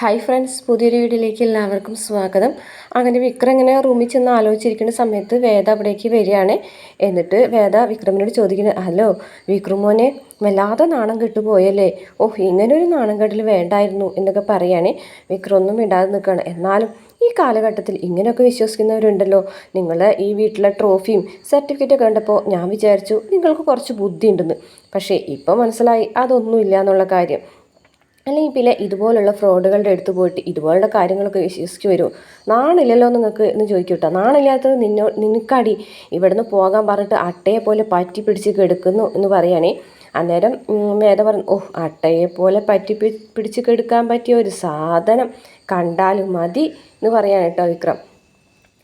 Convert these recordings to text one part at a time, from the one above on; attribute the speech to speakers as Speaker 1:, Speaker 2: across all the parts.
Speaker 1: Hi friends പുതിയൊരു വീഡിയോയിലേക്ക് എല്ലാവർക്കും സ്വാഗതം. അങ്ങനെ വിക്രം ഇങ്ങനെ റൂമിൽ ചെന്ന് ആലോചിച്ചിരിക്കുന്ന സമയത്ത് വേദ അവിടേക്ക് വരികയാണ്. എന്നിട്ട് വേദ വിക്രമിനോട് ചോദിക്കുന്നത് ഹലോ വിക്രമോനെ വല്ലാതെ നാണം കെട്ടു പോയല്ലേ? ഓഹ് ഇങ്ങനെ ഒരു നാണം കെട്ടൽ വേണ്ടായിരുന്നു എന്നൊക്കെ പറയുകയാണ് വിക്രം ഒന്നും ഇടാതെ നിൽക്കുകയാണ്. എന്നാലും ഈ കാലഘട്ടത്തിൽ ഇങ്ങനെയൊക്കെ വിശ്വസിക്കുന്നവരുണ്ടല്ലോ. നിങ്ങൾ ഈ വീട്ടിലെ ട്രോഫിയും സർട്ടിഫിക്കറ്റൊക്കെ കണ്ടപ്പോൾ ഞാൻ വിചാരിച്ചു നിങ്ങൾക്ക് കുറച്ച് ബുദ്ധി ഉണ്ടെന്ന് പക്ഷേ ഇപ്പോൾ മനസ്സിലായി അതൊന്നുമില്ല എന്നുള്ള കാര്യം. അല്ലെങ്കിൽ പിന്നെ ഇതുപോലുള്ള ഫ്രോഡുകളുടെ അടുത്ത് പോയിട്ട് ഇതുപോലുള്ള കാര്യങ്ങളൊക്കെ വിശ്വസിച്ച് വരുമോ നാണില്ലല്ലോ നിങ്ങൾക്ക് എന്ന് ചോദിക്കും കേട്ടോ നാണില്ലാത്തത് നിന്നോ നിനക്കടി. ഇവിടുന്ന് പോകാൻ പറഞ്ഞിട്ട് അട്ടയെ പോലെ പറ്റി പിടിച്ച് കെടുക്കുന്നു എന്ന് പറയുകയാണേ. അന്നേരം വേദ പറഞ്ഞു ഓ അട്ടയെ പോലെ പറ്റി പിടിച്ച് കെടുക്കാൻ പറ്റിയ ഒരു സാധനം കണ്ടാലും മതി എന്ന് പറയാൻ കേട്ടോ വിക്രം.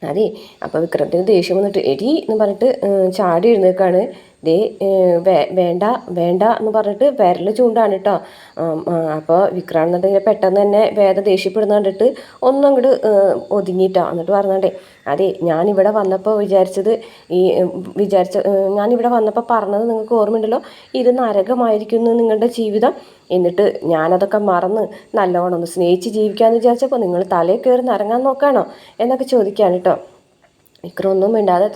Speaker 1: അതെ അപ്പോൾ വിക്രമത്തിന് ദേഷ്യം വന്നിട്ട് എടി എന്ന് പറഞ്ഞിട്ട് ചാടി എഴുന്നേക്കാണ് ദേ വേണ്ട വേണ്ട എന്ന് പറഞ്ഞിട്ട് വിരൽ ചൂണ്ടാണ് കേട്ടോ. അപ്പോൾ വിക്രാണെന്നുണ്ടെങ്കിൽ പെട്ടെന്ന് തന്നെ വേദ ദേഷ്യപ്പെടുന്ന കണ്ടിട്ട് ഒന്നും അങ്ങോട്ട് ഒതുങ്ങിയിട്ടോ. എന്നിട്ട് പറഞ്ഞേ അതെ ഞാനിവിടെ വന്നപ്പോൾ വിചാരിച്ചത് ഈ വിചാരിച്ച ഞാനിവിടെ വന്നപ്പോൾ പറഞ്ഞത് നിങ്ങൾക്ക് ഓർമ്മയുണ്ടല്ലോ? ഇത് നരകമായിരിക്കുന്നു നിങ്ങളുടെ ജീവിതം. എന്നിട്ട് ഞാനതൊക്കെ മറന്ന് നല്ലോണം ഒന്ന് സ്നേഹിച്ച് ജീവിക്കാമെന്ന് വിചാരിച്ചപ്പോൾ നിങ്ങൾ തലയിൽ കയറി നിറങ്ങാൻ നോക്കാണോ എന്നൊക്കെ ചോദിക്കുകയാണ് കേട്ടോ. ഇക്രൊന്നും മിണ്ടാതെ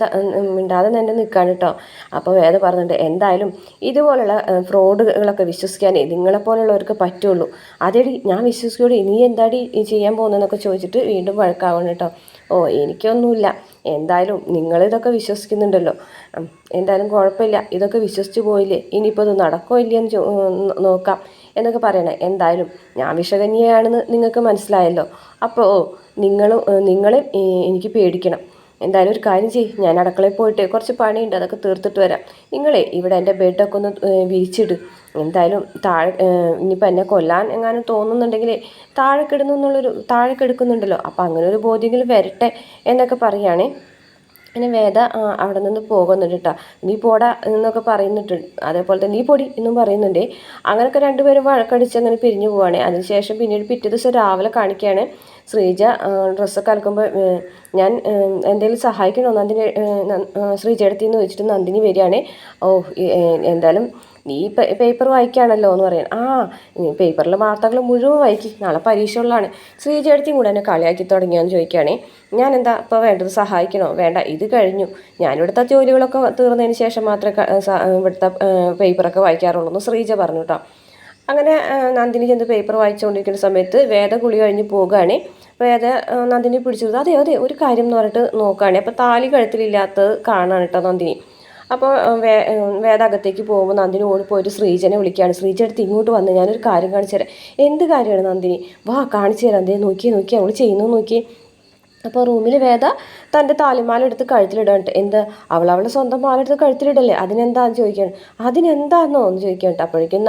Speaker 1: മിണ്ടാതെ തന്നെ നിൽക്കുകയാണ് കേട്ടോ അപ്പോൾ വേദ പറഞ്ഞിട്ട് എന്തായാലും ഇതുപോലുള്ള ഫ്രോഡുകളൊക്കെ വിശ്വസിക്കാനേ നിങ്ങളെപ്പോലുള്ളവർക്ക് പറ്റുള്ളൂ. അതേടി ഞാൻ വിശ്വസിക്കൂടി. നീ എന്താടി ചെയ്യാൻ പോകുന്നതെന്നൊക്കെ ചോദിച്ചിട്ട് വീണ്ടും വഴക്കാവണം കേട്ടോ ഓ എനിക്കൊന്നുമില്ല. എന്തായാലും നിങ്ങളിതൊക്കെ വിശ്വസിക്കുന്നുണ്ടല്ലോ. എന്തായാലും കുഴപ്പമില്ല. ഇതൊക്കെ വിശ്വസിച്ച് പോയില്ലേ? ഇനിയിപ്പോൾ ഇത് നടക്കോ ഇല്ലയെന്ന് നോക്കാം. എന്നൊക്കെ പറയണേ. എന്തായാലും ഞാൻ വിഷകന്യയാണെന്ന് നിങ്ങൾക്ക് മനസ്സിലായല്ലോ. അപ്പോൾ നിങ്ങളും നിങ്ങളെ എനിക്ക് പേടിക്കണം. എന്തായാലും ഒരു കാര്യം ചെയ്യ്. ഞാൻ അടുക്കളയിൽ പോയിട്ട് കുറച്ച് പണിയുണ്ട് അതൊക്കെ തീർത്തിട്ട് വരാം. നിങ്ങളെ ഇവിടെ എന്റെ ബെഡൊക്കെ ഒന്ന് വിരിച്ചിട്. എന്തായാലും താഴെ ഇനിയിപ്പോൾ എന്നെ കൊല്ലാൻ എങ്ങാനും തോന്നുന്നുണ്ടെങ്കിൽ താഴെ കിടന്നു എന്നുള്ളൊരു താഴെ കിടക്കുന്നുണ്ടല്ലോ. അപ്പോൾ അങ്ങനെ ഒരു ബോധ്യങ്ങൾ വരട്ടെ എന്നൊക്കെ പറയുകയാണേ. പിന്നെ വേദ അവിടെ നിന്ന് പോകുന്നുണ്ട് കേട്ടോ നീ പോടാ എന്നൊക്കെ പറയുന്നുണ്ട്. അതേപോലെ തന്നെ നീ പൊടി എന്നും പറയുന്നുണ്ട്. അങ്ങനെയൊക്കെ രണ്ടുപേരും വഴക്കടിച്ച് അങ്ങനെ പിരിഞ്ഞു പോവാണ്. അതിനുശേഷം പിന്നീട് പിറ്റേ ദിവസം രാവിലെ കാണിക്കുകയാണ്. ശ്രീജ ഡ്രസ്സൊക്കെ അലക്കുമ്പോൾ ഞാൻ എന്തെങ്കിലും സഹായിക്കണോ? നന്ദിനി ശ്രീജയുടെ നിന്ന് ചോദിച്ചിട്ട് നന്ദിനി വരികയാണ്. ഓ എന്തായാലും നീ പേപ്പർ വായിക്കുകയാണല്ലോ എന്ന് പറയാൻ. ആ പേപ്പറിലെ വാർത്തകൾ മുഴുവൻ വായിക്കി. നാളെ പരീക്ഷ ഉള്ളതാണ് ശ്രീജേടത്തിയും കൂടെ എന്നെ കളിയാക്കി തുടങ്ങിയെന്ന് ചോദിക്കുകയാണേ. ഞാൻ എന്താ ഇപ്പോൾ വേണ്ടത് സഹായിക്കണോ? വേണ്ട ഇത് കഴിഞ്ഞു. ഞാനിവിടുത്തെ ജോലികളൊക്കെ തീർന്നതിന് ശേഷം മാത്രമേ ഇവിടുത്തെ പേപ്പറൊക്കെ വായിക്കാറുള്ളൂ എന്ന് ശ്രീജ പറഞ്ഞു കേട്ടോ അങ്ങനെ നന്ദിനി ചെന്ന് പേപ്പർ വായിച്ചുകൊണ്ടിരിക്കുന്ന സമയത്ത് വേദ കുളി കഴിഞ്ഞ് പോകുകയാണ് വേദ നന്ദിനി പിടിച്ചത് അതെ അതെ ഒരു കാര്യം എന്ന് പറഞ്ഞിട്ട് നോക്കുകയാണ് അപ്പോൾ താലി കഴുത്തിലില്ലാത്തത് കാണാണ് കേട്ടോ നന്ദിനി. അപ്പോൾ വേ വേദാകത്തേക്ക് പോകുമ്പോൾ നന്ദിനി ഓടിപ്പോയിട്ട് ശ്രീജനെ വിളിക്കുകയാണ്. ശ്രീജ അടുത്ത് ഇങ്ങോട്ട് വന്ന് ഞാനൊരു കാര്യം കാണിച്ചു തരാം. എന്ത് കാര്യമാണ് നന്ദിനി? വാ കാണിച്ചു തരാം. എന്തേ നോക്കി നോക്കിയേ അവൾ ചെയ്യുന്നു നോക്കിയേ. അപ്പോൾ റൂമിൽ വേദ തന്റെ താലിമാല എടുത്ത് കഴുത്തിലിടാണ്ട് എന്ത്? അവൾ സ്വന്തം മാല എടുത്ത് കഴുത്തിലിടല്ലേ? അതിനെന്താന്ന് ചോദിക്കണം. അതിനെന്താണെന്നോ എന്ന് ചോദിക്കണ്ട അപ്പോഴേക്കും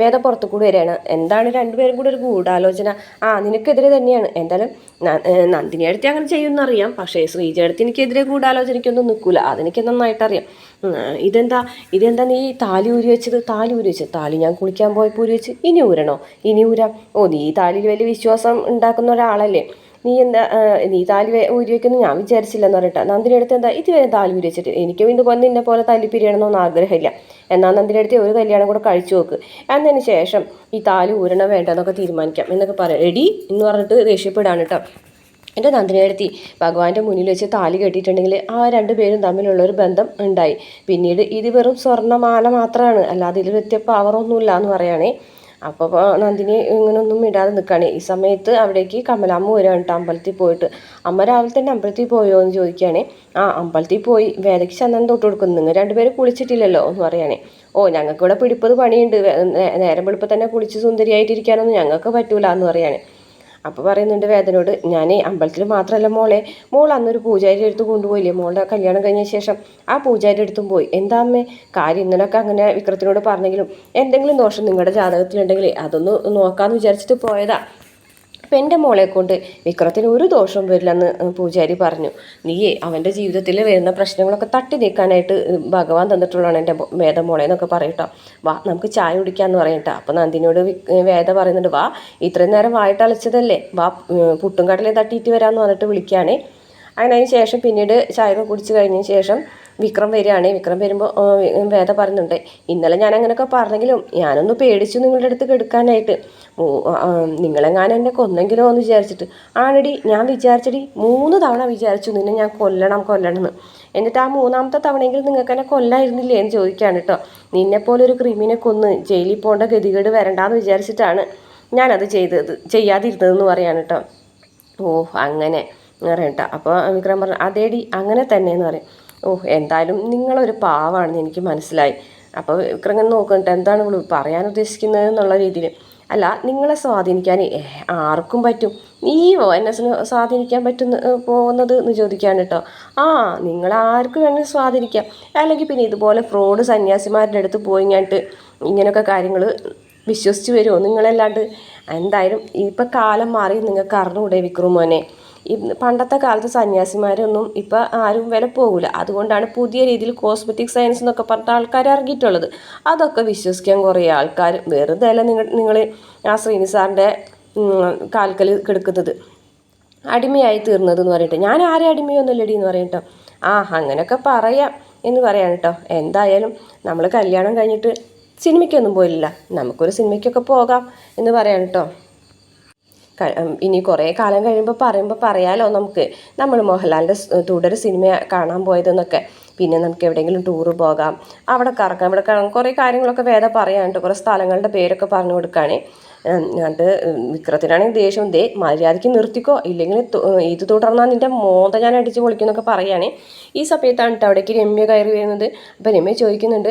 Speaker 1: വേദ പുറത്തു കൂടി വരികയാണ്. എന്താണ് രണ്ടുപേരും കൂടി ഒരു ഗൂഢാലോചന? ആ നിനക്കെതിരെ തന്നെയാണ്. എന്തായാലും നന്ദിനി അടുത്ത് അങ്ങനെ ചെയ്യുമെന്നറിയാം പക്ഷേ ശ്രീജടുത്ത് എനിക്കെതിരെ ഗൂഢാലോചനയ്ക്കൊന്നും നിൽക്കില്ല അതെനിക്ക് നന്നായിട്ടറിയാം. ഇതെന്താ? ഇതെന്താ നീ താലി ഊരി വെച്ചത്? താലി ഊരി വെച്ചത്? താലി ഞാൻ കുളിക്കാൻ പോയപ്പോൾ ഊരി വെച്ച്. ഇനി ഊരണോ? ഇനി ഊരാം. ഓ നീ താലിയിൽ വലിയ വിശ്വാസം ഉണ്ടാക്കുന്ന ഒരാളല്ലേ. നീ എന്താ നീ താലി ഊരി ഞാൻ വിചാരിച്ചില്ലെന്ന് പറഞ്ഞിട്ട് നന്ദിനി അടുത്ത് എന്താ ഇതുവരെ താലി ഊരി എനിക്കും ഇതുപോലെ നിന്നെ പോലെ തല്ലിപ്പിരിയണമെന്നൊന്നും ആഗ്രഹമില്ല. എന്നാൽ നന്ദിനി അടുത്ത് ഒരു കല്യാണം കൂടെ കഴിച്ചു നോക്ക്. എന്നതിന് ശേഷം ഈ താലി ഊരണം വേണ്ടെന്നൊക്കെ തീരുമാനിക്കാം. എന്നൊക്കെ പറയാം റെഡി എന്ന് പറഞ്ഞിട്ട് ദേഷ്യപ്പെടാണ് കേട്ടോ. എന്റെ നന്ദിനിയെടുത്തി ഭഗവാന്റെ മുന്നിൽ വെച്ച് താലി കെട്ടിയിട്ടുണ്ടെങ്കിൽ ആ രണ്ടു പേരും തമ്മിലുള്ള ഒരു ബന്ധം ഉണ്ടായി. പിന്നീട് ഇത് വെറും സ്വർണമാല മാത്രമാണ്. അല്ലാതെ ഇതിൽ വ്യത്യ പവറൊന്നുമില്ല എന്ന് പറയുകയാണേ. അപ്പോൾ നന്ദിനി ഇങ്ങനൊന്നും ഇടാതെ നിൽക്കുകയാണ് ഈ സമയത്ത് അവിടേക്ക് കമലാമ്മ വരികയാണ് കേട്ടോ അമ്പലത്തിൽ പോയിട്ട്. അമ്മ രാവിലെ തന്നെ അമ്പലത്തിൽ പോയോ എന്ന് ചോദിക്കുകയാണ്. ആ അമ്പലത്തിൽ പോയി വേദയ്ക്ക് ചന്ദനം തൊട്ട് കൊടുക്കുന്നു. നിങ്ങൾ രണ്ടുപേരും കുളിച്ചിട്ടില്ലല്ലോ എന്ന് പറയുകയാണേ ഓ ഞങ്ങൾക്ക് ഇവിടെ പിടിപ്പത് പണിയുണ്ട്. നേരം വെളുപ്പം തന്നെ കുളിച്ച് സുന്ദരിയായിട്ടിരിക്കാനൊന്നും ഞങ്ങൾക്ക് പറ്റൂല എന്ന് പറയുകയാണ് അപ്പോൾ പറയുന്നുണ്ട് വേദനോട് ഞാൻ അമ്പലത്തിൽ മാത്രമല്ല മോളെ. മോൾ അന്നൊരു പൂജാരിയുടെ എടുത്ത് കൊണ്ടുപോയില്ലേ? മോളുടെ കല്യാണം കഴിഞ്ഞ ശേഷം ആ പൂജാരിയുടെ അടുത്തും പോയി. എന്താ അമ്മേ? കാര്യം ഇന്നലൊക്കെ അങ്ങനെ വിക്രത്തിനോട് പറഞ്ഞെങ്കിലും എന്തെങ്കിലും ദോഷം നിങ്ങളുടെ ജാതകത്തിലുണ്ടെങ്കിൽ അതൊന്ന് നോക്കാമെന്ന് വിചാരിച്ചിട്ട് പോയതാ. അപ്പം എന്റെ മോളെ കൊണ്ട് വിക്രത്തിന് ഒരു ദോഷവും വരില്ലെന്ന് പൂജാരി പറഞ്ഞു. നീയേ അവന്റെ ജീവിതത്തിൽ വരുന്ന പ്രശ്നങ്ങളൊക്കെ തട്ടി നീക്കാനായിട്ട് ഭഗവാൻ തന്നിട്ടുള്ളതാണ് എന്റെ വേദ മോളെ എന്നൊക്കെ പറയട്ടോ വാ നമുക്ക് ചായ കുടിക്കാമെന്ന് പറയട്ടോ അപ്പോൾ നന്ദിനോട് വേദ പറയുന്നുണ്ട് വാ ഇത്രയും നേരം വായിട്ട് അളിച്ചതല്ലേ വാ പുട്ടും കടലേ തട്ടിയിട്ട് വരാമെന്ന് പറഞ്ഞിട്ട് വിളിക്കുകയാണേ അങ്ങനെ അതിന് ശേഷം പിന്നീട് ചായ കുടിച്ച് കഴിഞ്ഞതിന് ശേഷം വിക്രം വരികയാണ്. വിക്രം വരുമ്പോൾ വേദ പറയുന്നുണ്ട് ഇന്നലെ ഞാൻ അങ്ങനെയൊക്കെ പറഞ്ഞെങ്കിലും ഞാനൊന്ന് പേടിച്ചു നിങ്ങളുടെ അടുത്ത് കെടുക്കാനായിട്ട്. നിങ്ങളെങ്ങാനും എന്നെ കൊന്നെങ്കിലോ എന്ന് വിചാരിച്ചിട്ട്. ആണടി ഞാൻ വിചാരിച്ചടി മൂന്ന് തവണ വിചാരിച്ചു നിന്നെ ഞാൻ കൊല്ലണം കൊല്ലണം എന്ന് എന്നിട്ട് ആ മൂന്നാമത്തെ തവണയെങ്കിലും നിങ്ങൾക്ക് എന്നെ കൊല്ലായിരുന്നില്ലേ എന്ന് ചോദിക്കുകയാണ് കേട്ടോ നിന്നെപ്പോലെ ഒരു ക്രിമിനെ കൊന്ന് ജയിലിൽ പോകേണ്ട ഗതികേട് വരണ്ടാന്ന് വിചാരിച്ചിട്ടാണ് ഞാനത് ചെയ്തത് ചെയ്യാതിരുന്നതെന്ന് പറയാണ് കേട്ടോ ഓ അങ്ങനെ പറയട്ടോ അപ്പോൾ വിക്രം പറഞ്ഞു അതേടി അങ്ങനെ തന്നെ എന്ന് പറയും. ഓ എന്തായാലും നിങ്ങളൊരു പാവാണെന്ന് എനിക്ക് മനസ്സിലായി. അപ്പോൾ വിക്രമൻ നോക്കുന്നുണ്ട് എന്താണ് ഇവിടെ പറയാൻ ഉദ്ദേശിക്കുന്നത് എന്നുള്ള രീതിയിൽ. അല്ല നിങ്ങളെ സ്വാധീനിക്കാൻ ആർക്കും പറ്റും. നീ എന്നെ സ്വാധീനിക്കാൻ പറ്റുന്ന പോകുന്നത് എന്ന് ചോദിക്കാൻ കേട്ടോ. ആ നിങ്ങൾ ആർക്കും വേണമെങ്കിൽ സ്വാധീനിക്കാം. അല്ലെങ്കിൽ പിന്നെ ഇതുപോലെ ഫ്രോഡ് സന്യാസിമാരുടെ അടുത്ത് പോയി കഴിഞ്ഞിട്ട് ഇങ്ങനെയൊക്കെ കാര്യങ്ങൾ വിശ്വസിച്ച് വരുമോ നിങ്ങളല്ലാണ്ട്? എന്തായാലും ഇപ്പം കാലം മാറി നിങ്ങൾക്ക് അറിഞ്ഞുകൂടെ വിക്രമോനെ. പണ്ടത്തെ കാലത്ത് സന്യാസിമാരൊന്നും ഇപ്പം ആരും വില പോകില്ല അതുകൊണ്ടാണ് പുതിയ രീതിയിൽ കോസ്മെറ്റിക് സയൻസ് എന്നൊക്കെ പറഞ്ഞിട്ട് ആൾക്കാർ ഇറങ്ങിയിട്ടുള്ളത്. അതൊക്കെ വിശ്വസിക്കാൻ കുറേ ആൾക്കാർ വെറുതെ അല്ല നിങ്ങൾ നിങ്ങൾ ആ ശ്രീനി സാറിന്റെ കാൽക്കൽ കിടക്കുന്നത്. അടിമയായി തീർന്നത് എന്ന് പറയട്ടെ. ഞാൻ ആരെ അടിമയൊന്നുമില്ലടി എന്ന് പറയട്ടോ ആ അങ്ങനെയൊക്കെ പറയാം എന്ന് പറയാം കേട്ടോ എന്തായാലും നമ്മൾ കല്യാണം കഴിഞ്ഞിട്ട് സിനിമയ്ക്കൊന്നും പോയില്ല നമുക്കൊരു സിനിമയ്ക്കൊക്കെ പോകാം എന്ന് പറയാം കേട്ടോ ഇനി കുറേ കാലം കഴിയുമ്പോൾ പറയുമ്പോൾ പറയാലോ നമുക്ക്. നമ്മൾ മോഹൻലാലിന്റെ തുടർ സിനിമ കാണാൻ പോയതെന്നൊക്കെ. പിന്നെ നമുക്ക് എവിടെയെങ്കിലും ടൂറ് പോകാം. അവിടെ കറക്കാം ഇവിടെ കറങ്ങാം. കുറേ കാര്യങ്ങളൊക്കെ വേദ പറയാനുണ്ട്. കുറേ സ്ഥലങ്ങളുടെ പേരൊക്കെ പറഞ്ഞു കൊടുക്കുകയാണേ എന്നിട്ട് വിക്രത്തിനാണെങ്കിൽ ദേഷ്യം ദേ മര്യാദയ്ക്ക് നിർത്തിക്കോ. ഇല്ലെങ്കിൽ ഇത് തുടർന്നാൽ നിന്റെ മോത ഞാൻ അടിച്ച് പൊളിക്കുന്നൊക്കെ പറയുകയാണേ ഈ സമയത്താണ് കേട്ടോ അവിടേക്ക് രമ്യ കയറി വരുന്നത്. അപ്പോൾ രമ്യ ചോദിക്കുന്നുണ്ട്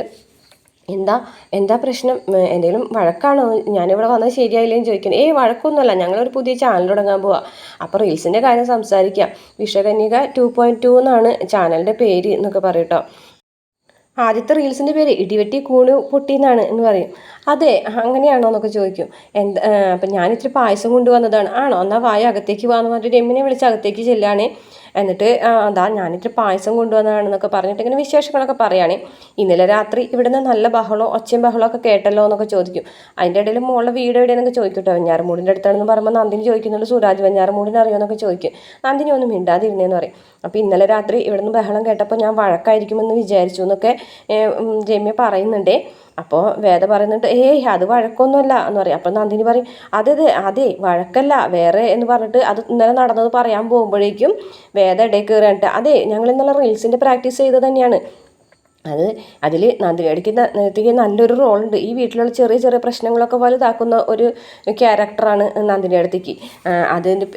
Speaker 1: എന്താ എന്താ പ്രശ്നം? എന്തെങ്കിലും വഴക്കാണോ? ഞാനിവിടെ വന്നത് ശരിയായില്ലെന്ന് ചോദിക്കുന്നത് ഏയ് വഴക്കൊന്നുമല്ല. ഞങ്ങളൊരു പുതിയ ചാനൽ തുടങ്ങാൻ പോവാ. അപ്പോൾ റീൽസിന്റെ കാര്യം സംസാരിക്കാം. വിഷകന്യക ടു പോയിന്റ് ടു എന്നാണ് ചാനലിന്റെ പേര് എന്നൊക്കെ പറയട്ടോ. ആദ്യത്തെ റീൽസിന്റെ പേര് ഇടിവെട്ടി കൂണ് പൊട്ടി എന്നാണ് എന്ന് പറയും. അതെ അങ്ങനെയാണോ എന്നൊക്കെ ചോദിക്കും. എന്താ അപ്പം ഞാൻ ഇത്തിരി പായസം കൊണ്ടുവന്നതാണ്. ആണോ? എന്നാൽ വായ അകത്തേക്ക് വാന്ന് പറഞ്ഞിട്ട് രമ്മിനെ വിളിച്ച് അകത്തേക്ക് ചെല്ലുകയാണേ. എന്നിട്ട് അതാ ഞാനിട്ട് പായസം കൊണ്ടുവന്നതാണെന്നൊക്കെ പറഞ്ഞിട്ട് ഇങ്ങനെ വിശേഷങ്ങളൊക്കെ പറയുകയാണ് ഇന്നലെ രാത്രി ഇവിടുന്ന് നല്ല ബഹളോ ഒച്ചയും ബഹളോ ഒക്കെ കേട്ടല്ലോ എന്നൊക്കെ ചോദിക്കും. അതിന്റെ ഇടയിൽ മോളുടെ വീട് എവിടെയാണെന്നൊക്കെ ചോദിക്കട്ടോ വെഞ്ഞാറമൂടിന്റെ അടുത്താണെന്ന് പറയുമ്പോൾ നന്ദിനി ചോദിക്കുന്നുണ്ട് സുരാജ് വെഞ്ഞാറമൂടിനെ അറിയുമെന്നൊക്കെ ചോദിക്കും. നന്ദിനി ഒന്നും മിണ്ടാതിരുന്നേന്ന് പറയും. അപ്പോൾ ഇന്നലെ രാത്രി ഇവിടുന്ന് ബഹളം കേട്ടപ്പോൾ ഞാൻ വഴക്കായിരിക്കുമെന്ന് വിചാരിച്ചു എന്നൊക്കെ രമ്യ പറയുന്നുണ്ടേ. അപ്പോൾ വേദ പറയുന്നുണ്ട് ഏയ് അത് വഴക്കൊന്നുമല്ല എന്ന് പറയും. അപ്പം നന്ദിനി പറയും അതെ അതെ വഴക്കല്ല വേറെ എന്ന് പറഞ്ഞിട്ട് അത് ഇന്നലെ നടന്നത് പറയാൻ പോകുമ്പോഴേക്കും വേദ ഇടയിൽ കയറിയിട്ട് അതെ ഞങ്ങൾ ഇന്നലെ റീൽസിന്റെ പ്രാക്ടീസ് ചെയ്തത് തന്നെയാണ്. അത് അതിൽ നന്ദിനിയടിക്ക് നല്ലൊരു റോളുണ്ട് ഈ വീട്ടിലുള്ള ചെറിയ ചെറിയ പ്രശ്നങ്ങളൊക്കെ വലുതാക്കുന്ന ഒരു ക്യാരക്ടറാണ് നന്ദിനി അടുത്തേക്ക്. അതിന്റെ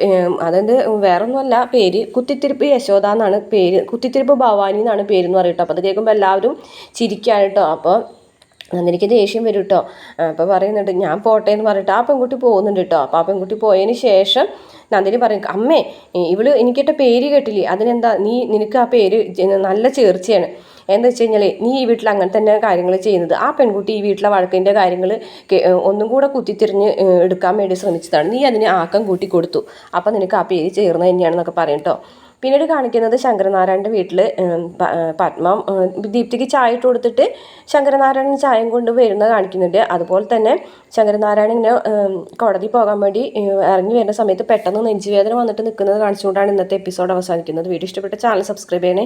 Speaker 1: അതിന്റെ വേറൊന്നുമല്ല പേര് കുത്തിത്തിരിപ്പ് യശോദ എന്നാണ് പേര് കുത്തിത്തിരിപ്പ് ഭവാനി എന്നാണ് പേരെന്ന് പറയട്ടോ അപ്പോൾ അത് കേൾക്കുമ്പോൾ എല്ലാവരും ചിരിക്കുകയാണ് കേട്ടോ. അപ്പോൾ നന്ദിനിക്ക് ദേഷ്യം വരും കേട്ടോ അപ്പോൾ പറയുന്നുണ്ട് ഞാൻ പോട്ടെ എന്ന് പറഞ്ഞിട്ട് ആ പെൺകുട്ടി പോകുന്നുണ്ട് കേട്ടോ അപ്പോൾ ആ പെൺകുട്ടി പോയതിന് ശേഷം നന്ദിനി പറയും അമ്മേ ഇവൾ എനിക്കിട്ട പേര് കേട്ടില്ലേ? അതിനെന്താ നീ നിനക്ക് ആ പേര് നല്ല ചേർച്ചയാണ്. എന്താ വെച്ച് കഴിഞ്ഞാൽ നീ ഈ വീട്ടിൽ അങ്ങനെ തന്നെ കാര്യങ്ങൾ ചെയ്യുന്നത്. ആ പെൺകുട്ടി ഈ വീട്ടിലെ വഴക്കിന്റെ കാര്യങ്ങൾ ഒന്നും കൂടെ കുത്തിത്തിരിഞ്ഞ് എടുക്കാൻ വേണ്ടി ശ്രമിച്ചതാണ്. നീ അതിന് ആക്കം കൂട്ടി കൊടുത്തു. അപ്പം നിനക്ക് ആ പേര് ചേർന്ന് തന്നെയാണെന്നൊക്കെ പറയും കേട്ടോ പിന്നീട് കാണിക്കുന്നത് ശങ്കരനാരായണന്റെ വീട്ടിൽ പത്മ ദീപ്തിക്ക് ചായ ഇട്ട് കൊടുത്തിട്ട് ശങ്കരനാരായണൻ ചായം കൊണ്ട് വരുന്നത് കാണിക്കുന്നുണ്ട്. അതുപോലെ തന്നെ ശങ്കരനാരായണൻ ഇങ്ങനെ കോടതി പോകാൻ വേണ്ടി ഇറങ്ങി വരുന്ന സമയത്ത് പെട്ടെന്ന് നെഞ്ചുവേദന വന്നിട്ട് നിൽക്കുന്നത് കാണിച്ചുകൊണ്ടാണ് ഇന്നത്തെ എപ്പിസോഡ് അവസാനിക്കുന്നത്. വീഡിയോ ഇഷ്ടപ്പെട്ട ചാനൽ സബ്സ്ക്രൈബ് ചെയ്യണേ.